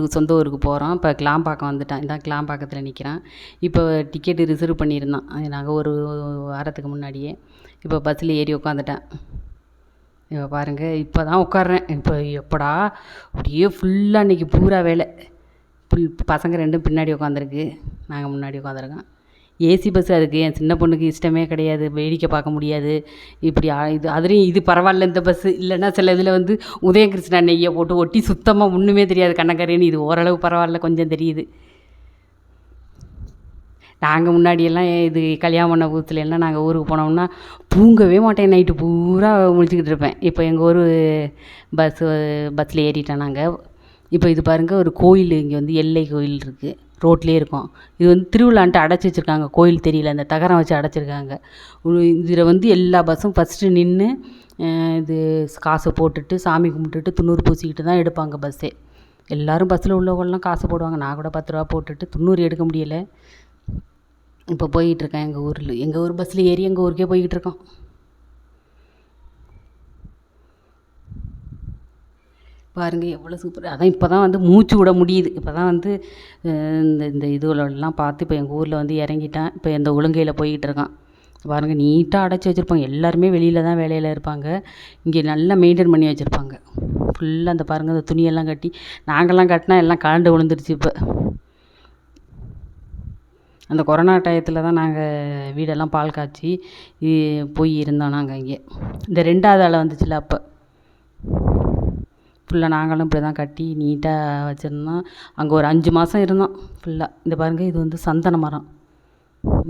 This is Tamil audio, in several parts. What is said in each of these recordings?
ஊருக்கு சொந்த ஊருக்கு போகிறோம் இப்போ கிளாம்பாக்கம் வந்துட்டான். இதான் கிளாம்பாக்கத்தில் நிற்கிறான் இப்போ டிக்கெட்டு ரிசர்வ் பண்ணியிருந்தான். நாங்கள் ஒரு வாரத்துக்கு முன்னாடியே. இப்போ பஸ்ஸில் ஏறி உட்காந்துட்டேன் இப்போ பாருங்கள் இப்போ தான் உட்காடுறேன் இப்போ எப்படா? அப்படியே ஃபுல்லாக இன்றைக்கி பூரா வேலை. புல் பசங்க ரெண்டும் பின்னாடி உட்காந்துருக்கு நாங்கள் முன்னாடி உட்காந்துருக்கோம் ஏசி பஸ்ஸாக இருக்குது என் சின்ன பொண்ணுக்கு இஷ்டமே கிடையாது. வேடிக்கை பார்க்க முடியாது. இப்படி இது அதுலேயும் இது பரவாயில்ல இந்த பஸ்ஸு இல்லைன்னா சில இதில் வந்து உதயகிருஷ்ணா நெய்யை போட்டு ஒட்டி சுத்தமாக ஒன்றுமே தெரியாது. கண்ணக்கரேன்னு இது ஓரளவு பரவாயில்ல கொஞ்சம் தெரியுது. நாங்கள் முன்னாடியெல்லாம் இது கல்யாணம் பண்ண புதுசுல எல்லாம் நாங்கள் ஊருக்கு போனோம்னா தூங்கவே மாட்டேன். நைட்டு பூரா முழிச்சுக்கிட்டு இருப்பேன். இப்போ எங்கள் ஊர் பஸ்ஸு பஸ்ஸில் ஏறிட்டோம் நாங்கள் இப்போ இது பாருங்கள் ஒரு கோயில் இங்கே வந்து எல்லை கோயில் இருக்குது ரோட்லேயே இருக்கும். இது வந்து திருவிழான்ட்டு அடைச்சி வச்சுருக்காங்க. கோயில் தெரியல. அந்த தகரம் வச்சு அடைச்சிருக்காங்க. இதில் வந்து எல்லா பஸ்ஸும் ஃபஸ்ட்டு நின்று இது காசை போட்டுட்டு சாமி கும்பிட்டுட்டு துண்ணூறு பூசிக்கிட்டு தான் எடுப்பாங்க பஸ்ஸே. எல்லோரும் பஸ்ஸில் உள்ளவங்களாம் காசு போடுவாங்க. நான் கூட பத்து ரூபா போட்டுட்டு துண்ணூறு எடுக்க முடியலை. இப்போ போய்கிட்டுருக்கேன் எங்கள் ஊரில். எங்கள் ஊர் பஸ்ஸில் ஏறி எங்கள் ஊருக்கே போய்கிட்டு இருக்கோம். பாருங்கள் எவ்வளோ சூப்பர் அதான் இப்போ தான் வந்து மூச்சு விட முடியுது. இப்போ தான் வந்து இந்த இந்த இதுகளெல்லாம் பார்த்து இப்போ எங்கள் ஊரில் வந்து இறங்கிட்டேன். இப்போ இந்த ஒழுங்கையில் போய்கிட்டு இருக்கான். பாருங்க நீட்டாக அடைச்சி வச்சுருப்பாங்க. எல்லாருமே வெளியில் தான் வேலையில் இருப்பாங்க. இங்கே நல்லா மெயின்டைன் பண்ணி வச்சுருப்பாங்க. ஃபுல்லாக அந்த பாருங்கள் அந்த துணியெல்லாம் கட்டி நாங்கள்லாம் கட்டினா எல்லாம் கலண்டு விழுந்துருச்சு இப்போ. அந்த கொரோனா டயத்தில் தான் நாங்கள் வீடெல்லாம் பால் காய்ச்சி போய் இருந்தோம் நாங்கள் இங்கே. இந்த ரெண்டாவது அலை வந்துச்சுல அப்போ. ஃபுல்லாக நாங்களும் இப்படி தான் கட்டி நீட்டாக வச்சுருந்தோம். அங்கே ஒரு அஞ்சு மாதம் இருந்தோம். ஃபுல்லாக இந்த பாருங்கள் இது வந்து சந்தன மரம்.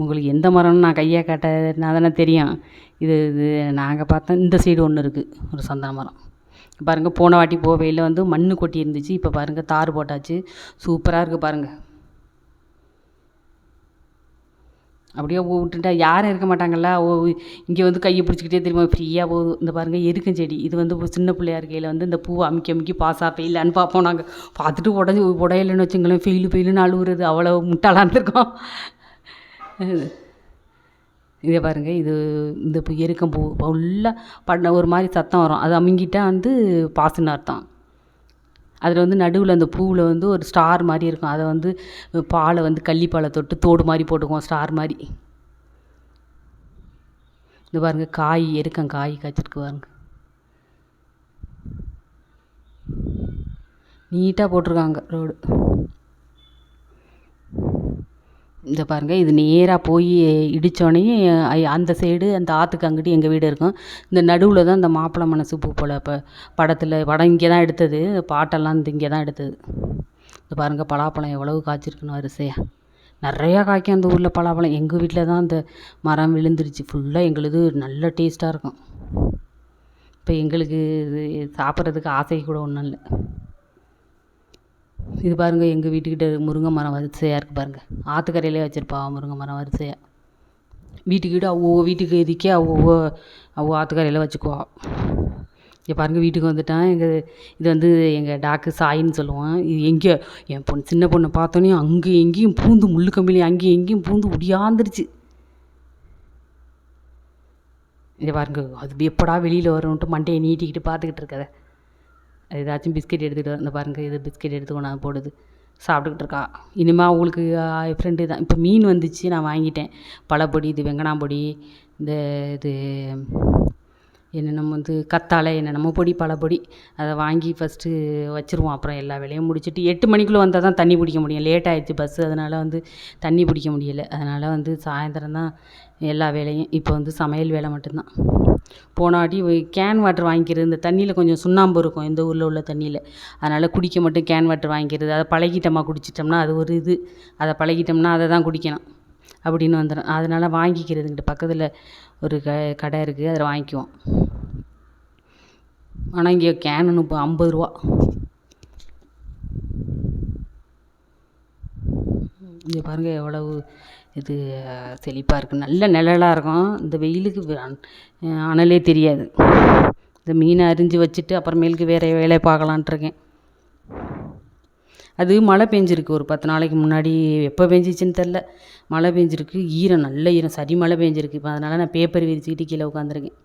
உங்களுக்கு எந்த மரம்னு நான் கையை காட்டினா தானே தெரியும். இது இது நாங்கள் பார்த்தோம் இந்த சைடு ஒன்று இருக்குது ஒரு சந்தன மரம். பாருங்கள் போன வாட்டி போவையில் வந்து மண் கொட்டி இருந்துச்சு. இப்போ பாருங்கள் தார் போட்டாச்சு. சூப்பராக இருக்குது பாருங்கள் அப்படியே விட்டுட்டா யாரும் இருக்க மாட்டாங்கல்ல? ஓ இங்கே வந்து கையை பிடிச்சிக்கிட்டே திரும்ப ஃப்ரீயாக போகுது இந்த பாருங்கள் எருக்கும் செடி. இது வந்து சின்ன பிள்ளையா இருக்கையில் வந்து இந்த பூவை அமுக்கி அமுக்கி பாஸாக ஃபெயிலான்னு பார்ப்போம் நாங்கள் பார்த்துட்டு உடஞ்சி உடையலைன்னு வச்சுங்களேன் ஃபெயிலு ஃபெயிலுன்னு அழுகுறது அவ்வளோ முட்டாளாக இருக்கோம். இதை. பாருங்கள் இது இந்த பூ எருக்கம் பூ. ஃபுல்லாக பண்ண ஒரு மாதிரி சத்தம் வரும். அது அமுங்கிட்டால் வந்து பாசுன்னு அர்த்தம். அதில் வந்து நடுவில் அந்த பூவில் வந்து ஒரு ஸ்டார் மாதிரி இருக்கும். அதை வந்து பாலை வந்து கள்ளிப்பாலை தொட்டு தோடு மாதிரி போட்டுக்குவோம் ஸ்டார் மாதிரி. இந்த பாருங்க காய் எருக்கம் காய் காய்ச்சிருக்கு பாருங்க. நீட்டாக போட்டிருக்காங்க ரோடு இந்த பாருங்க இது நேராக போய் இடித்தோடனே அந்த சைடு அந்த ஆற்றுக்கு அங்கிட்டு எங்கள் வீடு இருக்கும். இந்த நடுவில் தான் இந்த மாப்பிள மனசு பூ போல் இப்போ படத்தில் படம் இங்கே தான் எடுத்தது. பாட்டெல்லாம் இந்த இங்கே தான் எடுத்தது. இந்த பாருங்கள் பலாப்பழம் எவ்வளவு காய்ச்சிருக்குன்னு வரிசையாக நிறையா காய்க்கும் அந்த ஊரில் பலாப்பழம். எங்கள் வீட்டில் தான் அந்த மரம் விழுந்துருச்சு. ஃபுல்லாக எங்களுது நல்ல டேஸ்ட்டாக இருக்கும். இப்போ எங்களுக்கு இது சாப்பிட்றதுக்கு ஆசை கூட ஒன்றும் இல்லை. இது பாருங்கள் எங்கள் வீட்டுக்கிட்ட முருங்கை மரம் வரிசையாக இருக்குது பாருங்கள் ஆற்றுக்கரையிலே வச்சுருப்பா முருங்கை மரம் வரிசையாக வீட்டுக்கிட்ட அவ்வளோ வீட்டுக்கு இதுக்கே அவ்வளோ அவ்வளோ ஆற்றுக்கரையில் வச்சுக்குவா. இங்கே பாருங்கள் வீட்டுக்கு வந்துட்டான் எங்கள் இது வந்து எங்கள் டாக்கு சாயின்னு சொல்லுவான். இது எங்கே என் பொண்ணு சின்ன பொண்ணை பார்த்தோன்னே அங்கே எங்கேயும் பூந்து முள்ளு கம்பிலையும் அங்கேயும் எங்கேயும் பூந்து உடியாந்துருச்சு இங்கே பாருங்க அது எப்படா வெளியில் வரும்ன்ட்டு மண்டையை நீட்டிக்கிட்டு பார்த்துக்கிட்டு இருக்கத ஏதாச்சும் பிஸ்கெட் எடுத்துகிட்டு வந்து இந்த பாருங்கள் இது பிஸ்கெட் எடுத்து கொண்டாந்து போடுது. சாப்பிட்டுக்கிட்டு இருக்கா. இனிமேல் அவங்களுக்கு ஃப்ரெண்டு தான். இப்போ மீன் வந்துச்சு நான் வாங்கிட்டேன். பழப்பொடி இது வெங்கடாம்பொடி இந்த இது என்னென்னமோ வந்து கத்தாழை என்னென்னமோ பொடி பழப்பொடி அதை வாங்கி ஃபஸ்ட்டு வச்சுருவோம். அப்புறம் எல்லா வேலையும் முடிச்சுட்டு எட்டு மணிக்குள்ளே வந்தால் தான் தண்ணி பிடிக்க முடியும். லேட் ஆயிடுச்சு பஸ்ஸு அதனால் வந்து தண்ணி பிடிக்க முடியலை. அதனால் வந்து சாயந்தரம் தான் எல்லா வேலையும். இப்போ வந்து சமையல் வேலை மட்டும்தான். போனாடி கேன் வாட்டர் வாங்கிக்கிறது இந்த தண்ணியில் கொஞ்சம் சுண்ணாம்பு இருக்கும். இந்த ஊரில் உள்ள தண்ணியில். அதனால் குடிக்க மட்டும் கேன் வாட்டர் வாங்கிக்கிறது. அதை பழகிட்டோமா குடிச்சிட்டோம்னா அது ஒரு இது. அதை பழகிட்டோம்னா அதை தான் குடிக்கணும் அப்படின்னு வந்துடும் அதனால் வாங்கிக்கிறதுங்கிட்ட பக்கத்தில் ஒரு க கடை இருக்குது அதில் வாங்கிக்குவோம். ஆனால் இங்கே கேனு இப்போ ஐம்பது ரூபா. இங்கே பாருங்கள் எவ்வளவு இது செழிப்பாக இருக்குது நல்ல நிழலாக இருக்கும். இந்த வெயிலுக்கு அனலே தெரியாது. இந்த மீனை அரிஞ்சு வச்சுட்டு அப்புறமேலுக்கு வேறு வேலையை பார்க்கலான்ட்டு இருக்கேன். அது மழை பெஞ்சிருக்கு. ஒரு பத்து நாளைக்கு முன்னாடி எப்போ பெஞ்சிச்சின்னு தெரில மழை பெஞ்சிருக்கு. ஈரம் நல்ல ஈரம். சரி மழை பெஞ்சிருக்கு. இப்போ அதனால் நான் பேப்பர் விரிச்சுக்கிட்டு கீழே உட்காந்துருக்கேன்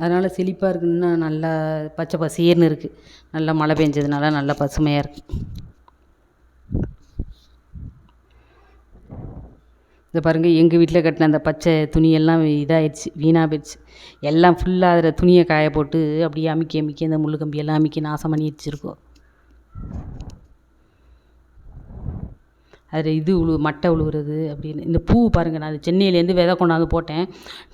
அதனால் செழிப்பாக இருக்குது இன்னும் நல்லா பச்சை பசேல்னு இருக்குது நல்லா மழை பெஞ்சதுனால நல்லா பசுமையாக இருக்குது இதை பாருங்கள் எங்கள் வீட்டில் கட்டின அந்த பச்சை துணியெல்லாம் இதாகிடுச்சு வீணாக போயிடுச்சு. எல்லாம் ஃபுல்லாக அதில் துணியை காய போட்டு அப்படியே அமுக்கி அமுக்கி அந்த முள் கம்பியெல்லாம் அமுக்கி நாசம் பண்ணி வச்சுருக்கோம். அதில் இது உழு மட்டை உழுவுறது அப்படின்னு. இந்த பூ பாருங்கள் நான் அது சென்னையிலேருந்து விதை கொண்டாந்து போட்டேன்.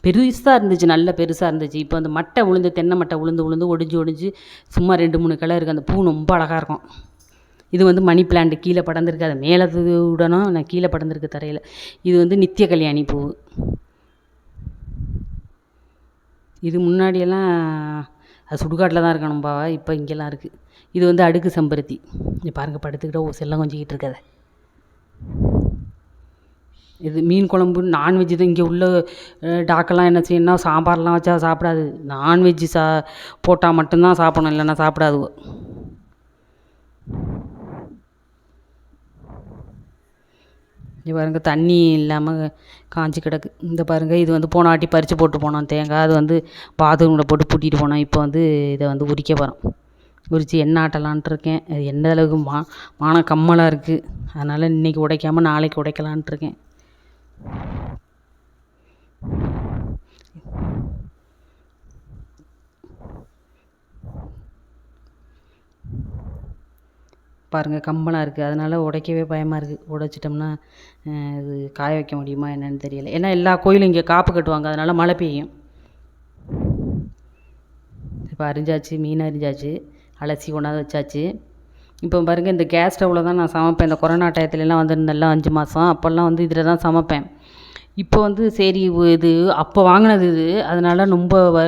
பெருசாக இருந்துச்சு நல்ல பெருசாக இருந்துச்சு. இப்போ அந்த மட்டை உளுந்து தென்னை மட்டை உளுந்து உளுந்து ஒடிஞ்சு ஒடிஞ்சு சும்மா ரெண்டு மூணு கிளை இருக்குது அந்த பூ ரொம்ப அழகாக இருக்கும். இது வந்து மணி பிளான்ட் கீழே படர்ந்துருக்கு. அதை மேலே விடணும் நான் கீழே படர்ந்துருக்கு தரையில். இது வந்து நித்திய கல்யாணி பூ. இது முன்னாடியெல்லாம் அது சுடுகாட்டில் தான் இருக்கணும்பாவா? இப்போ இங்கெல்லாம் இருக்குது இது வந்து அடுக்கு செம்பருத்தி. இங்கே பாருங்கள் படுத்துக்கிட்ட செல்லம் கொஞ்சிக்கிட்டு இருக்கதை. இது மீன் குழம்பு நான்வெஜ்ஜு தான் இங்கே உள்ள டாக்கெல்லாம் என்ன செய்யணும்னா சாம்பார்லாம் வச்சா சாப்பிடாது. நான்வெஜ்ஜு சா போட்டால் மட்டும்தான் சாப்பிடணும் இல்லைன்னா சாப்பிடாதுவோ இங்கே பாருங்க தண்ணி இல்லாமல் காஞ்சி கிடக்கு. இந்த பாருங்கள் இது வந்து போனாட்டி பறித்து போட்டு போனோம் தேங்காய். அது வந்து பாத்ரூமில் போட்டு பூட்டிட்டு போனோம். இப்போ வந்து இதை வந்து உரிக்க போகிறோம் உரித்து எண்ணெய் ஆட்டலான்ட்டு இருக்கேன்? அது எந்த அளவுக்கு மா மானம் கம்மலாக இருக்குது அதனால் இன்றைக்கி உடைக்காமல் நாளைக்கு உடைக்கலான்ட்டு இருக்கேன். பாருங்கள் கம்மலாக இருக்குது அதனால் உடைக்கவே பயமாக இருக்குது உடைச்சிட்டோம்னா இது காய வைக்க முடியுமா என்னன்னு தெரியல. ஏன்னா எல்லா கோயிலும் இங்கே காப்பு கட்டுவாங்க. அதனால் மழை பெய்யும். இப்போ அரிஞ்சாச்சு மீன் அரிஞ்சாச்சு. அலசி கொண்டாந்து வச்சாச்சு. இப்போ பாருங்கள் இந்த கேஸ் ஸ்டவ்வில் தான் நான் சமைப்பேன். இந்த கொரோனா டயத்துலலாம் வந்திருந்தேன்ல அஞ்சு மாதம் அப்போல்லாம் வந்து இதில் தான் சமைப்பேன். இப்போ வந்து சரி இது அப்போ வாங்கினது இது. அதனால் ரொம்ப வ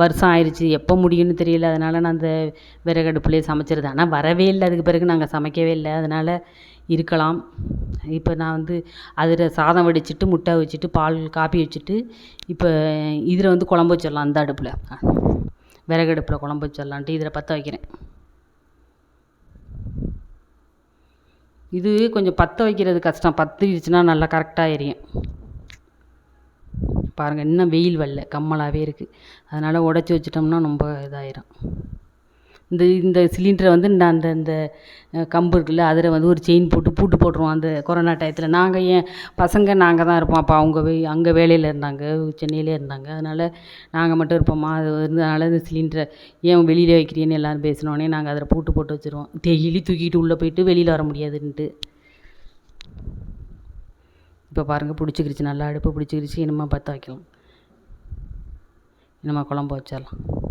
வருஷம் ஆயிடுச்சு எப்போ முடியும்னு தெரியல. அதனால் நான் அந்த விறகடுப்புலேயே சமைச்சிருது ஆனால் வரவே இல்லை. அதுக்கு பிறகு நாங்கள் சமைக்கவே இல்லை. அதனால் இருக்கலாம். இப்போ நான் வந்து அதில் சாதம் வடிச்சிட்டு முட்டை வச்சுட்டு பால் காப்பி வச்சுட்டு இப்போ இதில் வந்து குழம்பு வச்சிடலாம் அந்த அடுப்பில். விறகடுப்பில் குழம்பு வச்சிடலான்ட்டு இதில் பற்ற வைக்கிறேன். இது கொஞ்சம் பற்ற வைக்கிறது கஷ்டம். பற்றிடுச்சுன்னா நல்லா கரெக்டாக எரியும். பாருங்கள் இன்னும் வெயில் வரல. கம்மலாகவே இருக்குது அதனால் உடச்சி வச்சிட்டோம்னா ரொம்ப இதாயிரும். இந்த இந்த சிலிண்டரை வந்து இந்த அந்த இந்த கம்பு இருக்குல்ல அதில் வந்து ஒரு செயின் போட்டு பூட்டு போட்டுருவோம் அந்த கொரோனா டயத்தில் நாங்கள் ஏன் பசங்க நாங்கள் தான் இருப்போம். அப்போ அவங்க வே அங்கே வேலையில் இருந்தாங்க சென்னையிலே இருந்தாங்க. அதனால் நாங்கள் மட்டும் இருப்போமா? அது இருந்ததுனால இந்த சிலிண்டரை ஏன் வெளியில் வைக்கிறீன்னு எல்லோரும் பேசினோடனே நாங்கள் அதில் பூட்டு போட்டு வச்சுருவோம். டெய்லி தூக்கிட்டு உள்ளே போயிட்டு வெளியில் வர முடியாதுன்ட்டு. இப்போ பாருங்கள் பிடிச்சிக்கிருச்சு. நல்லா அடுப்பு பிடிச்சிக்கிருச்சு. இனிமேல் பற்ற வைக்கலாம். இனிமேல் குழம்பு வச்சிடலாம்.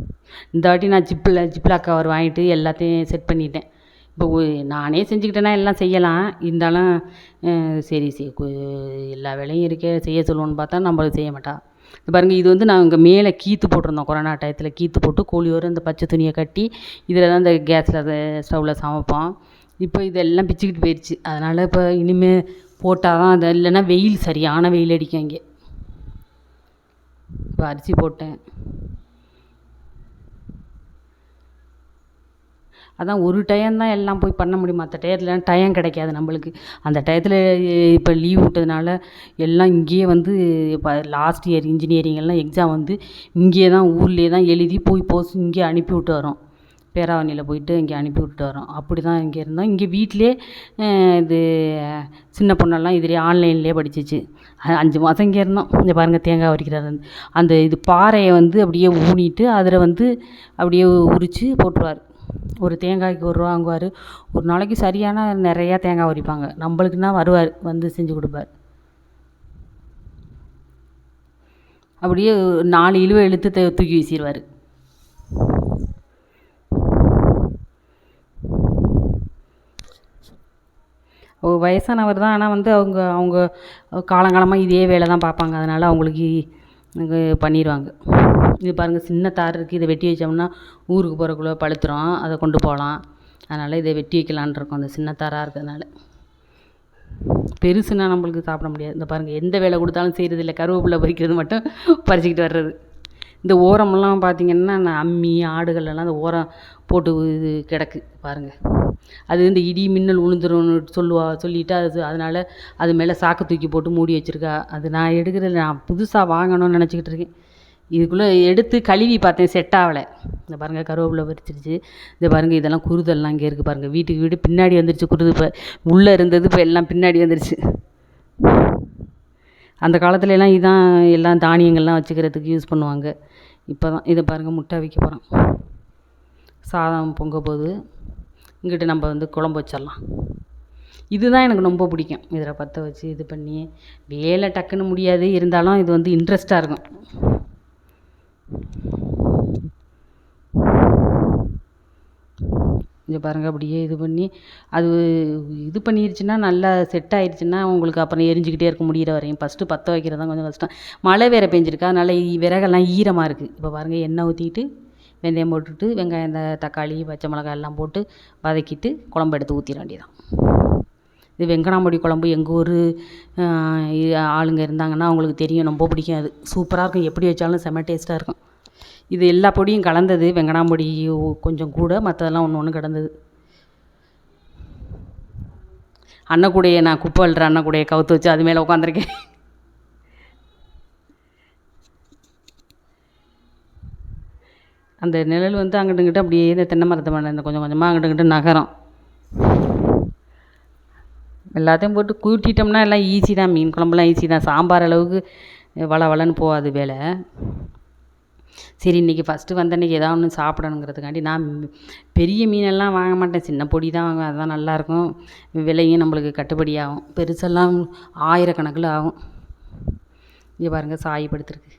இந்த வாட்டி நான் ஜிப்பில் ஜிப்லாக் கவர் வாங்கிட்டு எல்லாத்தையும் செட் பண்ணிட்டேன். இப்போ நானே செஞ்சுக்கிட்டேன்னா எல்லாம் செய்யலாம். இருந்தாலும் சரி சரி எல்லா வேலையும் இருக்கே செய்ய சொல்லுவோன்னு பார்த்தா நம்மளுக்கு செய்ய மாட்டா. பாருங்கள் இது வந்து நாங்கள் மேலே கீற்று போட்டிருந்தோம். கொரோனா டயத்தில் கீற்று போட்டு கோழி வரும் இந்த பச்சை துணியை கட்டி இதில் தான் இந்த கேஸில் ஸ்டவ்வில் சமைப்போம். இப்போ இதெல்லாம் பிச்சுக்கிட்டு போயிடுச்சு அதனால் இப்போ இனிமேல் போட்டால் தான் அது இல்லைன்னா வெயில் சரியான வெயில் அடிக்கும் இங்கே. இப்போ அரிசி போட்டேன். அதான் ஒரு டைம் தான் எல்லாம் போய் பண்ண முடியும்? மற்ற டயத்தில் டையம் கிடைக்காது நம்மளுக்கு. அந்த டயத்தில் இப்போ லீவ் விட்டதுனால எல்லாம் இங்கேயே வந்து இப்போ லாஸ்ட் இயர் இன்ஜினியரிங் எல்லாம் எக்ஸாம் வந்து இங்கேயே தான் ஊர்லேயே தான் எழுதி போய் போஸ்ட் இங்கே அனுப்பி விட்டு வரோம் பேராவணியில் போயிட்டு இங்கே அனுப்பி விட்டுட்டு வரோம் அப்படி தான் இங்கே இருந்தோம். இங்கே வீட்டிலே இது சின்ன பொண்ணெல்லாம் இதுலேயே ஆன்லைன்லேயே படிச்சிச்சு. அஞ்சு மாதம் இங்கே இருந்தோம். இங்கே பாருங்கள் தேங்காய் உரிக்கிறாரு அந்த இது பாறையை வந்து அப்படியே ஊனிட்டு அதில் வந்து அப்படியே உரித்து போட்டுருவார். ஒரு தேங்காய்க்கு ஒரு ரூபா வாங்குவார். ஒரு நாளைக்கு சரியான நிறையா தேங்காய் உரிப்பாங்க. நம்மளுக்குன்னா வருவார்? வந்து செஞ்சு கொடுப்பார். அப்படியே நாலு இழுவை இழுத்து தூக்கி வீசிடுவார் வயசானவர் தான். ஆனால் வந்து அவங்க அவங்க காலங்காலமாக இதே வேலை தான் பார்ப்பாங்க. அதனால் அவங்களுக்கு பண்ணிடுவாங்க இது பாருங்கள் சின்ன தார் இருக்குது இதை வெட்டி வச்சோம்னா ஊருக்கு போகிறக்குள்ள பழுத்துரும். அதை கொண்டு போகலாம். அதனால் இதை வெட்டி வைக்கலான் இருக்கோம். அந்த சின்ன தாராக இருக்கிறதுனால. பெருசுனா நம்மளுக்கு சாப்பிட முடியாது. இந்த பாருங்கள் எந்த வேலை கொடுத்தாலும் செய்கிறது இல்லை கருவேப்பிலை பறிக்கிறது மட்டும் பறிச்சுக்கிட்டு வர்றது. இந்த ஓரமெல்லாம் பார்த்திங்கன்னா நான் அம்மி ஆடுகள்லாம் அந்த ஓரம் போட்டு இது கிடக்கு. பாருங்கள் அது இந்த இடி மின்னல் உளுந்துரும்னு சொல்லுவா சொல்லிவிட்டு அது அதனால் அது மேலே சாக்கு தூக்கி போட்டு மூடி வச்சுருக்கா. அது நான் எடுக்கிறது நான் புதுசாக வாங்கணும்னு நினச்சிக்கிட்டு இருக்கேன். இதுக்குள்ளே எடுத்து கழுவி பார்த்தேன் செட் ஆகலை. இந்த பாருங்கள் கருவேப்பிலை பறிச்சிருச்சு இந்த பாருங்கள் இதெல்லாம் குருதெல்லாம் இங்கே இருக்குது பாருங்கள் வீட்டுக்கு வீடு பின்னாடி வந்துருச்சு குருது இப்போ. உள்ளே இருந்தது இப்போ எல்லாம் பின்னாடி வந்துருச்சு. அந்த காலத்துல எல்லாம் இதான் எல்லாம் தானியங்கள்லாம் வச்சுக்கிறதுக்கு யூஸ் பண்ணுவாங்க. இப்போ தான் இதை பாருங்கள் முட்டை வைக்க போகிறோம் சாதம் பொங்க போது இங்கிட்டு நம்ம வந்து குழம்பு வச்சிடலாம். இதுதான் எனக்கு ரொம்ப பிடிக்கும். இதில் பற்ற வச்சு இது பண்ணி வேலை டக்குன்னு முடியாது. இருந்தாலும் இது வந்து இன்ட்ரெஸ்ட்டாக இருக்கும். இங்கே பாருங்கள் அப்படியே இது பண்ணி அது இது பண்ணிருச்சுன்னா நல்லா செட் ஆயிடுச்சுன்னா உங்களுக்கு அப்புறம் எரிஞ்சுக்கிட்டே இருக்க முடியிற வரையும். ஃபஸ்ட்டு பற்ற வைக்கிறது தான் கொஞ்சம் கஷ்டம். மழை வேறு பெஞ்சிருக்கா. அதனால் விறகெல்லாம் ஈரமாக இருக்குது இப்போ பாருங்கள் எண்ணெய் ஊற்றிக்கிட்டு வெந்தயம் போட்டுட்டு வெங்காயம் இந்த தக்காளி பச்சை மிளகாய் எல்லாம் போட்டு வதக்கிட்டு குழம்பு எடுத்து ஊற்றிட வேண்டியதான் இது வெங்கடாம்பொடி குழம்பு எங்கள் ஊர் ஆளுங்க இருந்தாங்கன்னா அவங்களுக்கு தெரியும் ரொம்ப பிடிக்கும் அது சூப்பராக இருக்கும். எப்படி வச்சாலும் செம்ம டேஸ்ட்டாக இருக்கும். இது எல்லா பொடியும் கலந்தது வெங்கடாம்பொடி கொஞ்சம் கூட. மற்றதெல்லாம் ஒன்று ஒன்று கிடந்தது அன்னக்கூடையை நான் குப்பை அள்ளுற அன்னக்கூடையை கவுத்து வச்சு அது மேலே உட்காந்துருக்கேன் அந்த நிழல் வந்து அங்கிட்டு இங்கிட்டு அப்படியே இந்த தென்னை மரத்தை மேலே இந்த கொஞ்சம் கொஞ்சமாக அங்கிட்டு இங்கிட்டு நகரம். எல்லாத்தையும் போட்டு கூட்டிட்டோம்னா எல்லாம் ஈஸி தான். மீன் குழம்புலாம் ஈஸி தான். சாம்பார் அளவுக்கு வள வளன்னு போகாது வேலை. சரி இன்றைக்கி ஃபஸ்ட்டு வந்த அன்றைக்கி ஏதாவது ஒன்று சாப்பிடணுங்கிறதுக்காண்டி நான் பெரிய மீனெல்லாம் வாங்க மாட்டேன். சின்ன பொடி தான் வாங்குவேன். அதுதான் நல்லாயிருக்கும் விலையும் நம்மளுக்கு கட்டுப்படி ஆகும். பெருசெல்லாம் ஆயிரக்கணக்கில் ஆகும். இங்கே பாருங்கள் சாயப்படுத்திருக்கு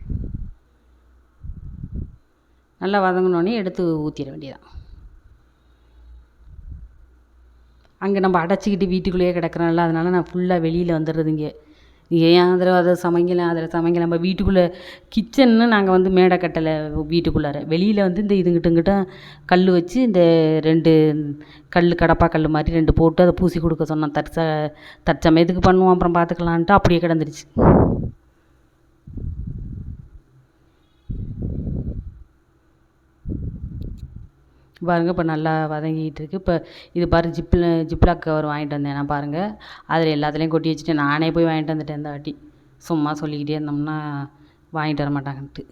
நல்லா வதங்கினோடனே எடுத்து ஊற்றிட வேண்டியதான் அங்கே நம்ம அடைச்சிக்கிட்டு வீட்டுக்குள்ளேயே கிடக்குறோம்ல அதனால நான் ஃபுல்லாக வெளியில் வந்துடுறது இங்கே. ஏன் அதில் அதை சமைக்கலாம் அதில் சமைக்கலாம் நம்ம வீட்டுக்குள்ளே கிச்சன்னு நாங்கள் வந்து மேடை கட்டலை வீட்டுக்குள்ளார. வெளியில் வந்து இந்த இதுங்கிட்டங்கிட்ட கல் வச்சு இந்த ரெண்டு கல் கடப்பா கல் மாதிரி ரெண்டு போட்டு அதை பூசி கொடுக்க சொன்னோம் தற்ச தற்சமயத்துக்கு பண்ணுவோம் அப்புறம் பார்த்துக்கலான்ட்டு அப்படியே கிடந்துருச்சு. பாருங்கள் இப்போ நல்லா வதங்கிக்கிட்டு இருக்குது இப்போ இது பாரு ஜிப்பில் ஜிப்லாக் கவர் வாங்கிட்டு வந்தேன் நான் பாருங்கள் அதில் எல்லாத்துலேயும் கொட்டி வச்சுட்டு நானே போய் வாங்கிட்டு வந்துட்டேன் இந்த வாட்டி. சும்மா சொல்லிக்கிட்டே இருந்தோம்னா வாங்கிட்டு வர மாட்டாங்கன்ட்டு.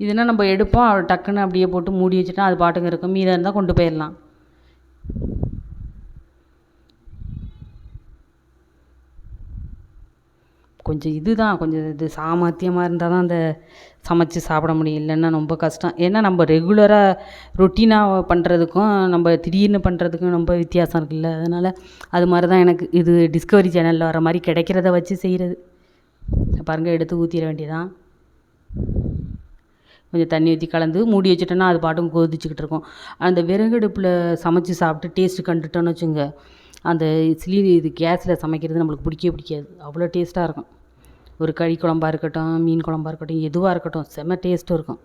இதுனா நம்ம எடுப்போம் டக்குன்னு அப்படியே போட்டு மூடி வச்சுட்டா அது பாட்டுங்க இருக்கும். மீதம் இருந்தால் கொண்டு போயிடலாம். கொஞ்சம் இதுதான் கொஞ்சம் இது சாமர்த்தியமாக இருந்தால் தான் அந்த சமைச்சு சாப்பிட முடியும். இல்லைன்னா ரொம்ப கஷ்டம். ஏன்னா நம்ம ரெகுலராக ரொட்டீனாக பண்ணுறதுக்கும் நம்ம திடீர்னு பண்ணுறதுக்கும் ரொம்ப வித்தியாசம் இருக்குல்ல. அதனால் அது மாதிரி தான் எனக்கு இது டிஸ்கவரி சேனலில் வர மாதிரி கிடைக்கிறத வச்சு செய்கிறது பாருங்கள் எடுத்து ஊற்றிட வேண்டியதான் கொஞ்சம் தண்ணி ஊற்றி கலந்து மூடி வச்சுட்டோன்னா அது பாட்டும் கொதிச்சுக்கிட்டு இருக்கும். அந்த விறகடுப்பில் சமைச்சு சாப்பிட்டு டேஸ்ட்டு கண்டுட்டோன்னு வச்சுங்க அந்த சிலி இது கேஸில் சமைக்கிறது நம்மளுக்கு பிடிக்கவே பிடிக்காது. அவ்வளோ டேஸ்ட்டாக இருக்கும். ஒரு கறி குழம்பா இருக்கட்டும் மீன் குழம்பா இருக்கட்டும் எதுவாக இருக்கட்டும் செம்ம டேஸ்ட்டும் இருக்கும்.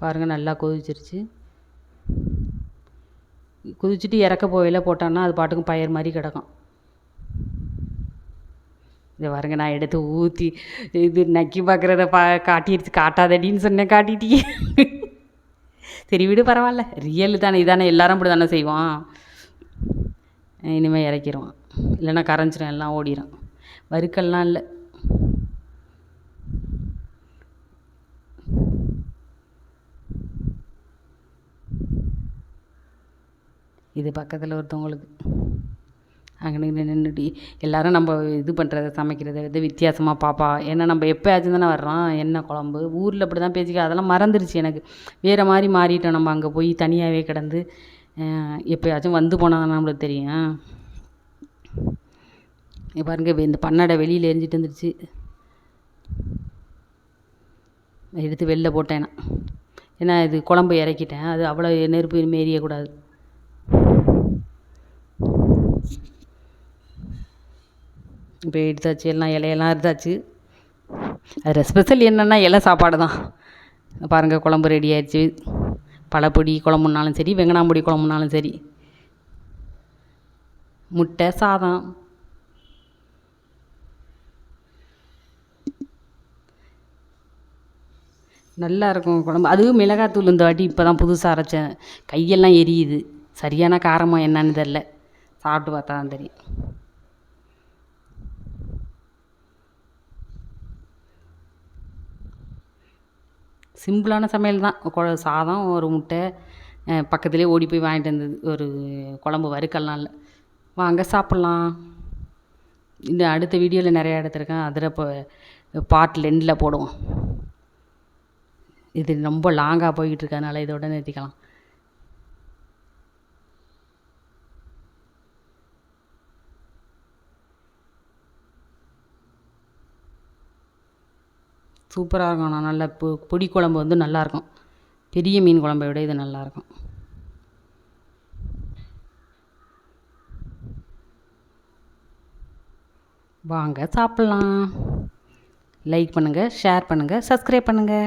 பாருங்கள் நல்லா கொதிச்சிருச்சு. கொதிச்சுட்டு இறக்க போகையில போட்டோன்னா அது பாட்டுக்கும் பயிர் மாதிரி கிடக்கும். இதை பாருங்க நான் எடுத்து ஊற்றி இது நக்கி பார்க்குறத பா காட்டிடுச்சு. காட்டாதடின்னு சொன்னேன் காட்டிட்டீங்க சரி விடு பரவாயில்ல. ரியல் தானே இதானே எல்லாரும் அப்படி தானே செய்வோம் இனிமேல் இறக்கிடுவான் இல்லைன்னா கரைஞ்சிரும் எல்லாம் ஓடிடும் வறுக்கல்லாம் இல்லை. இது பக்கத்தில் ஒருத்தவங்களுக்கு. அங்கே நின்றுடி எல்லோரும் நம்ம இது பண்ணுறத சமைக்கிறத வந்து வித்தியாசமாக பார்ப்பா ஏன்னா நம்ம எப்போயாச்சும் தானே வர்றோம். என்ன குழம்பு? ஊரில் அப்படி தான் பேசிக்க அதெல்லாம் மறந்துருச்சு எனக்கு. வேறு மாதிரி மாறிட்டோம் நம்ம அங்கே போய் தனியாகவே கிடந்து. எப்போயாச்சும் வந்து போனால் நம்மளுக்கு தெரியும். பாருங்க இந்த பன்னடை வெளியில் எரிஞ்சிட்டு வந்துருச்சு. எடுத்து வெளில போட்டேன் நான். ஏன்னா இது குழம்பு இறக்கிட்டேன். அது அவ்வளோ நெருப்பு இனிமேல் எரியக்கூடாது. இப்போ எடுத்தாச்சு எல்லாம் இலையெல்லாம் எடுத்தாச்சு அதில் ஸ்பெஷல் என்னென்னா இலை சாப்பாடு தான். பாருங்கள் குழம்பு ரெடி ஆயிடுச்சு. பழப்பொடி குழம்புனாலும் சரி வெங்கடாம்பொடி குழம்புனாலும் சரி. முட்டை சாதம். நல்லா இருக்கும் குழம்பு. அதுவும் மிளகாத்தூள் இந்த வாட்டி இப்போ தான் புதுசாக அரைச்சேன். கையெல்லாம் எரியுது. சரியான காரமாக என்னன்னு தெரில சாப்பிட்டு பார்த்தா தான் தெரியும். சிம்பிளான சமையல் தான். கொ சாதம் ஒரு முட்டை பக்கத்துலேயே ஓடி போய் வாங்கிட்டு வந்தது ஒரு குழம்பு வறுக்கலாம் இல்லை வாங்க சாப்பிட்லாம். இந்த அடுத்த வீடியோவில் நிறையா எடுத்துருக்கேன். அதில் இப்போ பார்ட் லெண்டில் போடுவோம். இது ரொம்ப லாங்காக போய்கிட்டு இருக்கறனால இதோட நிறுத்திக்கலாம். சூப்பராக இருக்கும். நல்ல பொ பொடி குழம்பு வந்து நல்லாயிருக்கும் பெரிய மீன் குழம்பை விட இது நல்லாயிருக்கும் வாங்க சாப்பிட்லாம். லைக் பண்ணுங்கள் ஷேர் பண்ணுங்கள் சப்ஸ்கிரைப் பண்ணுங்கள்